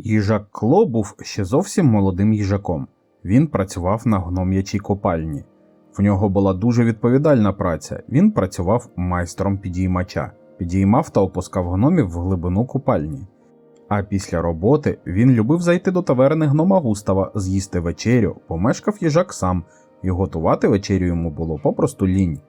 Їжак Кло був ще зовсім молодим їжаком. Він працював на гном'ячій копальні. В нього була дуже відповідальна праця. Він працював майстром підіймача, підіймав та опускав гномів в глибину купальні. А після роботи він любив зайти до таверни гнома Густава, з'їсти вечерю, помешкав їжак сам, і готувати вечерю йому було попросту лінь.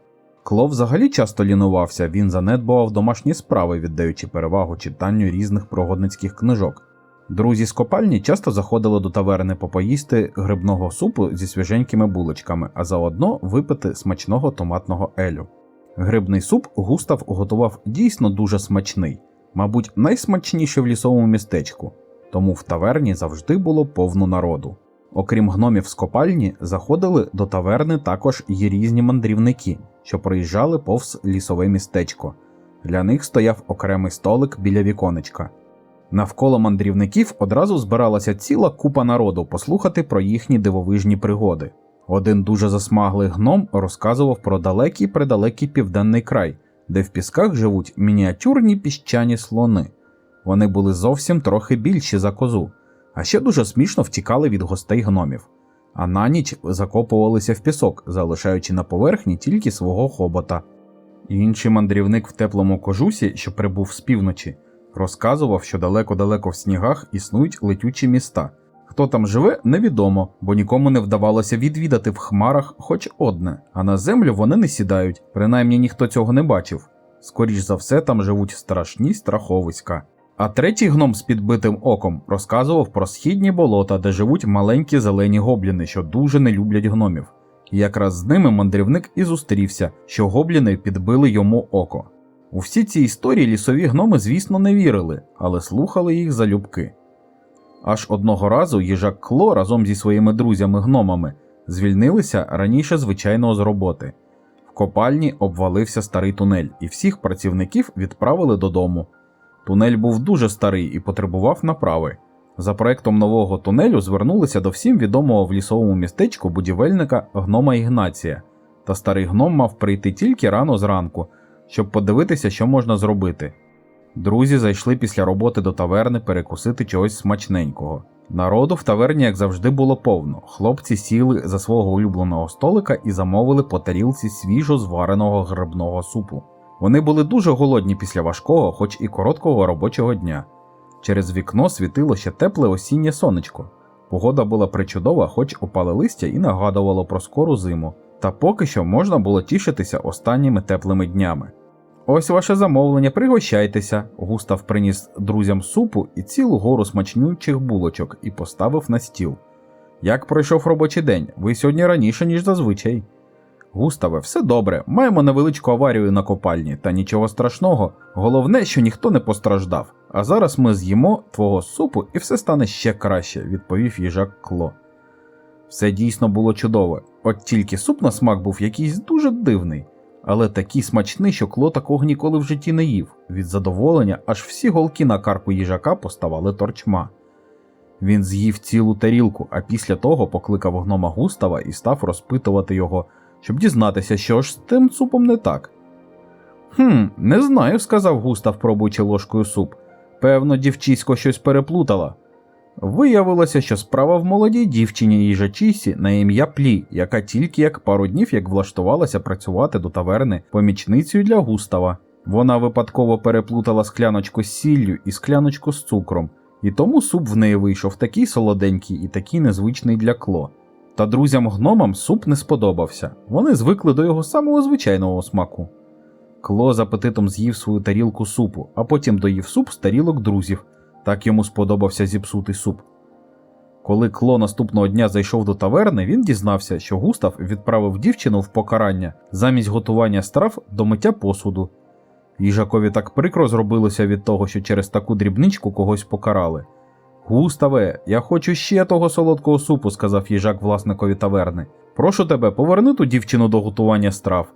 Кло взагалі часто лінувався, він занедбував домашні справи, віддаючи перевагу читанню різних прогодницьких книжок. Друзі з копальні часто заходили до таверни попоїсти грибного супу зі свіженькими булочками, а заодно випити смачного томатного елю. Грибний суп Густав готував дійсно дуже смачний, мабуть, найсмачніший в лісовому містечку, тому в таверні завжди було повно народу. Окрім гномів з копальні, заходили до таверни також і різні мандрівники, що проїжджали повз лісове містечко. Для них стояв окремий столик біля віконечка. Навколо мандрівників одразу збиралася ціла купа народу послухати про їхні дивовижні пригоди. Один дуже засмаглий гном розказував про далекий предалекий південний край, де в пісках живуть мініатюрні піщані слони. Вони були зовсім трохи більші за козу, а ще дуже смішно втікали від гостей гномів, а на ніч закопувалися в пісок, залишаючи на поверхні тільки свого хобота. Інший мандрівник в теплому кожусі, що прибув з півночі, розказував, що далеко-далеко в снігах існують летючі міста. Хто там живе, невідомо, бо нікому не вдавалося відвідати в хмарах хоч одне, а на землю вони не сідають, принаймні ніхто цього не бачив. Скоріш за все, там живуть страшні страховиська. А третій гном з підбитим оком розказував про східні болота, де живуть маленькі зелені гобліни, що дуже не люблять гномів. І якраз з ними мандрівник і зустрівся, що гобліни підбили йому око. У всі ці історії лісові гноми, звісно, не вірили, але слухали їх залюбки. Аж одного разу їжак Кло разом зі своїми друзями-гномами звільнилися раніше звичайного з роботи. В копальні обвалився старий тунель, і всіх працівників відправили додому. Тунель був дуже старий і потребував направи. За проектом нового тунелю звернулися до всім відомого в лісовому містечку будівельника гнома Ігнація, та старий гном мав прийти тільки рано зранку, щоб подивитися, що можна зробити. Друзі зайшли після роботи до таверни перекусити чогось смачненького. Народу в таверні, як завжди, було повно. Хлопці сіли за свого улюбленого столика і замовили по тарілці свіжо звареного грибного супу. Вони були дуже голодні після важкого, хоч і короткого робочого дня. Через вікно світило ще тепле осіннє сонечко. Погода була причудова, хоч опали листя і нагадувало про скору зиму. Та поки що можна було тішитися останніми теплими днями. Ось ваше замовлення, пригощайтеся. Густав приніс друзям супу і цілу гору смачнючих булочок і поставив на стіл. Як пройшов робочий день? Ви сьогодні раніше, ніж зазвичай. Густаве, все добре, маємо невеличку аварію на копальні, та нічого страшного. Головне, що ніхто не постраждав. А зараз ми з'їмо твого супу і все стане ще краще, відповів їжак Кло. Все дійсно було чудове, от тільки суп на смак був якийсь дуже дивний, але такий смачний, що Кло такого ніколи в житті не їв. Від задоволення аж всі голки на карку їжака поставали торчма. Він з'їв цілу тарілку, а після того покликав гнома Густава і став розпитувати його, щоб дізнатися, що ж з тим супом не так. Хм, не знаю, сказав Густав, пробуючи ложкою суп. Певно, дівчисько щось переплутала. Виявилося, що справа в молодій дівчині їжачісі на ім'я Плі, яка тільки як пару днів як влаштувалася працювати до таверни помічницею для Густава. Вона випадково переплутала скляночку з сіллю і скляночку з цукром, і тому суп в неї вийшов такий солоденький і такий незвичний для кло. Та друзям-гномам суп не сподобався, вони звикли до його самого звичайного смаку. Кло з апетитом з'їв свою тарілку супу, а потім доїв суп з тарілок друзів. Так йому сподобався зіпсутий суп. Коли Кло наступного дня зайшов до таверни, він дізнався, що Густав відправив дівчину в покарання замість готування страв до миття посуду. Їжакові так прикро зробилося від того, що через таку дрібничку когось покарали. Густаве, я хочу ще того солодкого супу, сказав їжак власникові таверни. Прошу тебе, поверни ту дівчину до готування страв.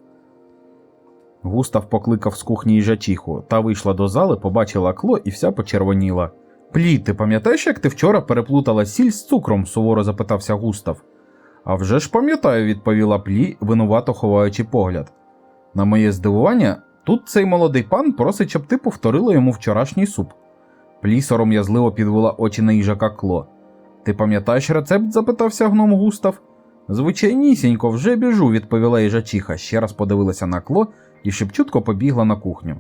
Густав покликав з кухні їжачиху, та вийшла до зали, побачила кло і вся почервоніла. Плі, ти пам'ятаєш, як ти вчора переплутала сіль з цукром? суворо запитався Густав. «А вже ж пам'ятаю, відповіла Плі, винувато ховаючи погляд. На моє здивування, тут цей молодий пан просить, щоб ти повторила йому вчорашній суп. Плі сором'язливо підвела очі на їжака Кло. Ти пам'ятаєш рецепт? запитався гном Густав. Звичайнісінько, вже біжу, відповіла їжачиха, ще раз подивилася на кло і шепчутко побігла на кухню.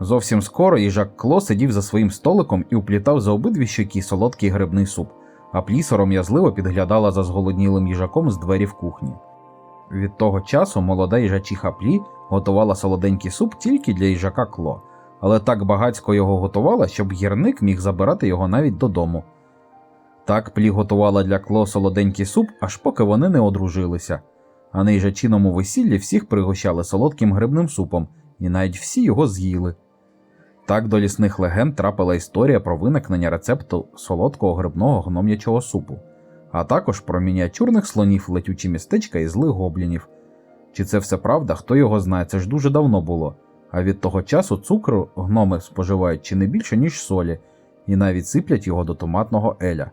Зовсім скоро їжак Кло сидів за своїм столиком і уплітав за обидві щоки солодкий грибний суп, а сором'язливо підглядала за зголоднілим їжаком з двері в кухні. Від того часу молода їжачиха плі готувала солоденький суп тільки для їжака Кло, але так багацько його готувала, щоб гірник міг забирати його навіть додому. Так плі готувала для Кло солоденький суп, аж поки вони не одружилися. А на їжачиному весіллі всіх пригощали солодким грибним супом, і навіть всі його з'їли. Так до лісних легенд трапила історія про виникнення рецепту солодкого грибного гном'ячого супу, а також про мініатюрних слонів летючі містечка і злих гоблінів. Чи це все правда, хто його знає, це ж дуже давно було. А від того часу цукру гноми споживають чи не більше, ніж солі, і навіть сиплять його до томатного еля.